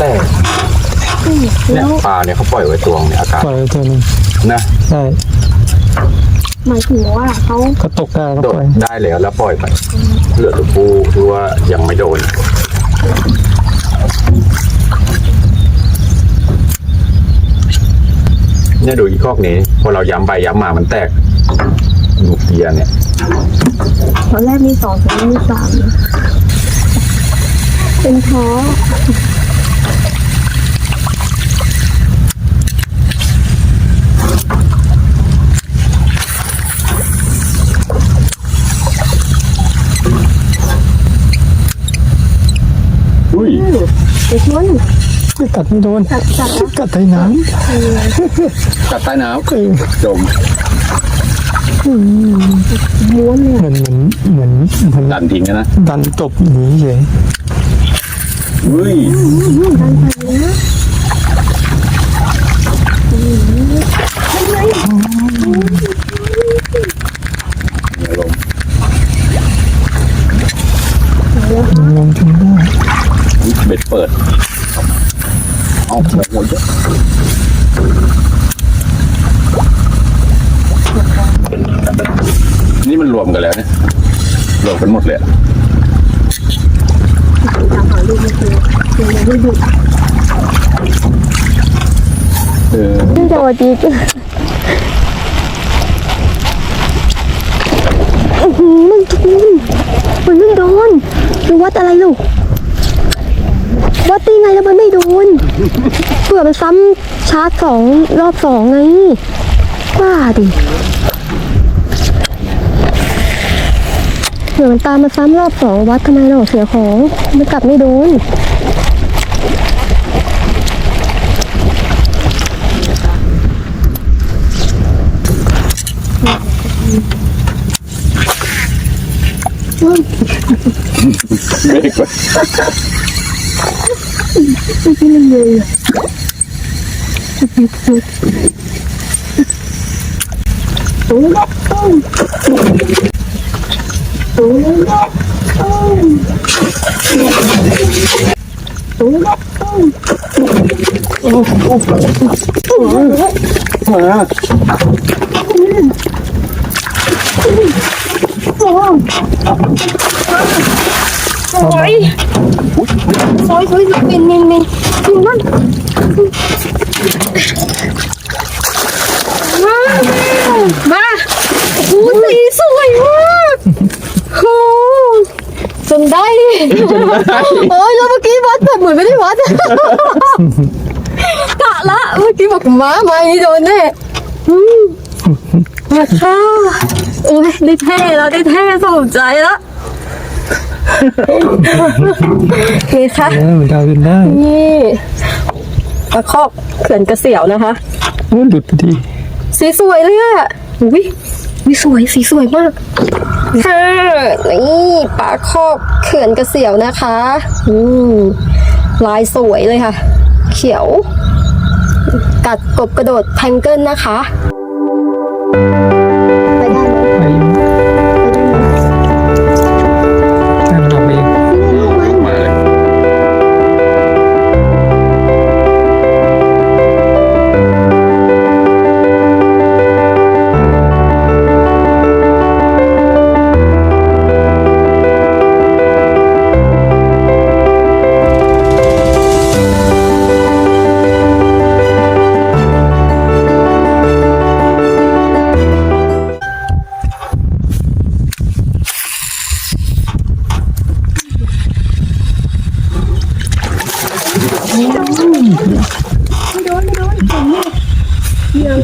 แต่อืมเนี่แล้ยวปลาเนี่ยเขาปล่อยไว้ตวงเนี่ยอากาศปล่อยไว้ตัวหนึงนะใช่หมายถึงว่าเขาก็ตกได้ก็โดปดล่อยได้แล้วแล้วปล่อยไปเหลือตัวปูที่ว่ายังไม่โดนเนี่ยดูอีกคอกนี้พอเราย้ำไปย้ำมามันแตกดูเกียร์เนี่ย ตอนแรกมีสองตอนนี้มีสามนะเป็นท้อ เด็กมันไม่กัดไม่โดนจัดจัดกัดใต้น้กัดใต้น้ำเออำจมม้วนเลยเหมือนเหมือนเหมือนเหมือนดันทิ้งกันนะดันตบหนีเฉยอุ้ยดันไปนะ ลง ลงจนได้ เบ็ดเปิด เอาแบบหมดเยอะนี่มันร วมกันแล้วเนี่ยรวมกันหมดเลยอะตามหาลูกไม่เจอเจอยังไม่หยุดเออสวัสดีจ้ะอื้อหือมันโดนมันไม่โดนดูวัดอะไรลูกวัดตีไงแล้วมันไม่โดนเผื่อมันซ้ำชาร์จสองรอบสองไงว่าดิ ผื่อมันตามมาซ้ำรอบสองวัดทำไมเราเสียของมันกลับไม่โดนเบรกไปโอ้ยโอ้ยโอ้ยมินมินมิ นมินมันมาโอ้สีสวยมากโอ้จนได้ โอ้ยแล้วเมื่อกี้วัดแบบเหมือนไม่ได้วัดกะละเมื่อกี้บอกม้ามานี่โดนแน่อืมมาค่ะโอ้ยได้เท่แล้วได้เท่สมใจแล้วโอเคค่ะเออมันดาวขึ้นได้นี่ตะคอกเขื่อนกระเสียวนะคะโอ้ยหลุดพอดีสีสวยเลยอะอุ้ยวิสวยสีสวยมากค่ะนี่ปลาคอกเขื่อนกระเสียวนะคะ อืมลายสวยเลยค่ะ เขียว กัดกบกระโดดแพงเกิลนะคะ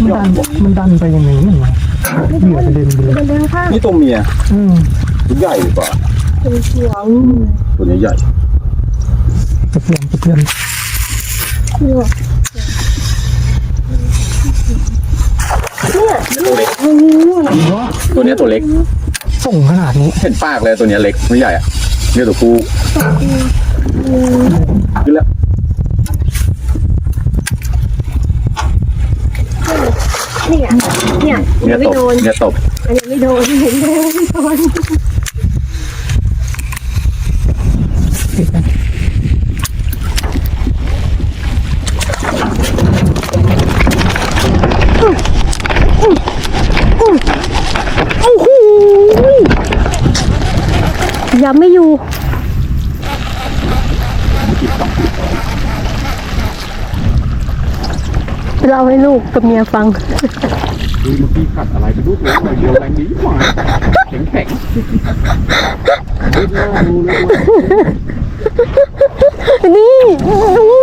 มันดันมันดันไปยังไงนั่นวะเหยื่อกระเด็นไปเลยเดินข้างนี่ตัวเมียอืมตัวใหญ่กว่าเป็นเสียงตัวนี้ใหญ่กระเพื่อมกระเพื่อมตัวเนี้ยตัวเล็ก ส่งขนาดนี้เห็นปากเลยตัวเนี้ยเล็กไม่ใหญ่อะเนี่ยตัวผู้ขึ้นแล้ว เนี่ย เนี่ยเนี่ยัยงไม่ตบโดนเนี่ยตบ อันยังไม่โดนเห็นไหมไม่โดนโอ้โหยังไม่อยู่ เล่าให้ลูกกับเมียฟังดูเมื่อกี้กัดอะไรไปลูกเล็กหน่อยเดียวแรงดีกว่าแข็งแข็งเฮ้ยน่าดูเลยว่ะนี่โอ้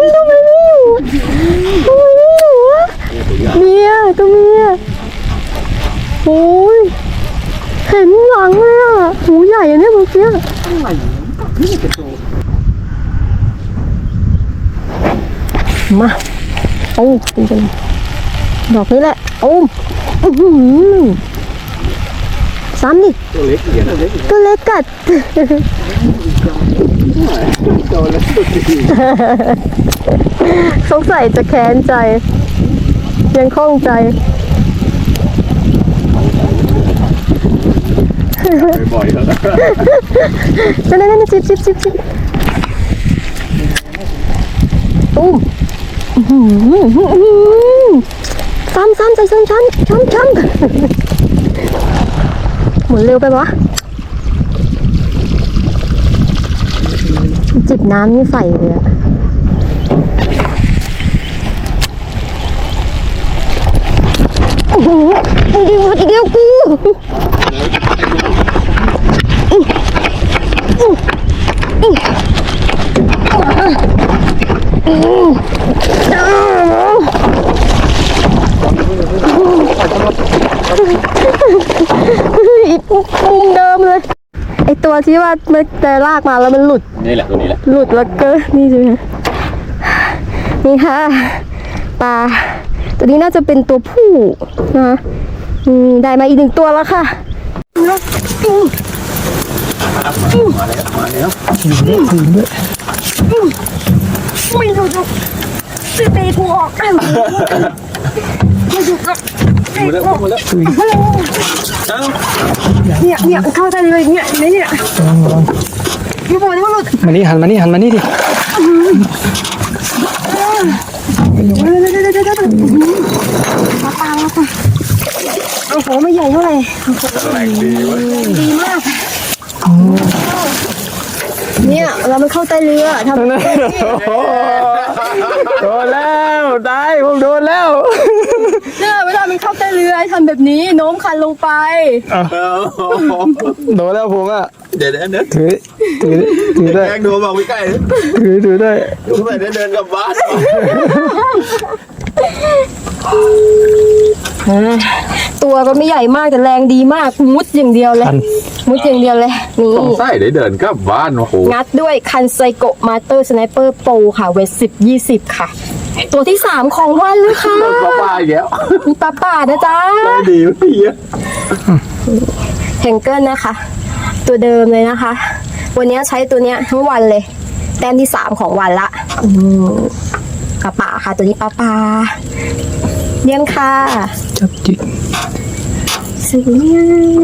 ยทำไมไม่อยู่ทำไมไม่อยู่วะเมียตัวเมียโอ้ยเห็นหลังเลยอะหูใหญ่อะเนี่ยเมื่อกี้มา โอ้จริงๆดอกนี้แหละ โอ้ซ้ำดิตัวเล็กเหี้ยตัวเล็กตัวเล็กกัดสงสัยจะแค้นใจ ยังคล่องใจบ่อยแล้วนั่นนั่นนั่นจิบจิบจิบจิบตุ้มอื้ ซ้ำซ้ำใจซ้ำช้ำช้ำช้ำหมุนเร็วไปวะจิบน้ำนี่ใส่เลยอะโอ้โหอีกเดียวอีกเดียวกูอี กมุมเดิมเลย ไอตัวที่ว่ามันแต่ลากมาแล้วมันหลุด นี่แหละตัวนี้แหละ หลุดแล้วก็นี่ใช่ไหมนี่ค่ะปลาตัวนี้น่าจะเป็นตัวผู้นะคะนี่ได้มาอีกหนึ่งตัวแล้วค่ะมาแล้วมาแล้วไม่รู้จะจะตีกูออกไม่รู้จะ มาแล้วมาแล้วเนี่ยเนี่ยเข้าใจเลยเนี่ยเนี่ยระวังระวังพี่บอกนี่ว่าหลุดมานี่หันมานี่หันมานี่ดิมาปลาแล้วค่ะโอ้โหไม่ใหญ่เท่าไหร่แรงดีเว้ยดีมากเนี่ยเรามันเข้าใต้เรือทำโดนแล้วได้ผมโดนแล้ว เนี่ยเวลามันเข้าใต้เรือให้ทำแบบนี้โน้มคันลงไป โดนแล้วผมอะเดี๋ยวเดี๋ยวเดี๋ยวถือถือถือได้แกงดูบอกไม่ใกล้ถือถือได้ดูไปเดินเดินกลับบ้านตัวก็ไม่ใหญ่มากแต่แรงดีมากมุดอย่างเดียวเลยทันมุดอย่างเดียวเลยนี่สงสัยได้เดินกลับบ้านโอ้โหงัดด้วยคันไซโกมาเตอร์สไนเปอร์โปค่ะเวทสิบยี่สิบค่ะ ตัวที่สามของวันเลยค่ะรถกลับบ้านอีกแล้วมีปลาป่านะจ๊ะได้ดีพี่อะแฮงเกิลนะคะ ตัวเดิมเลยนะคะ วันนี้ใช้ตัวเนี้ยทั้งวันเลย แต้มที่สามของวันละอืมปลาป่าค่ะ ตัวนี้ปลาป่าเลี้ยงค่ะ จับจิกสุดเลี้ยง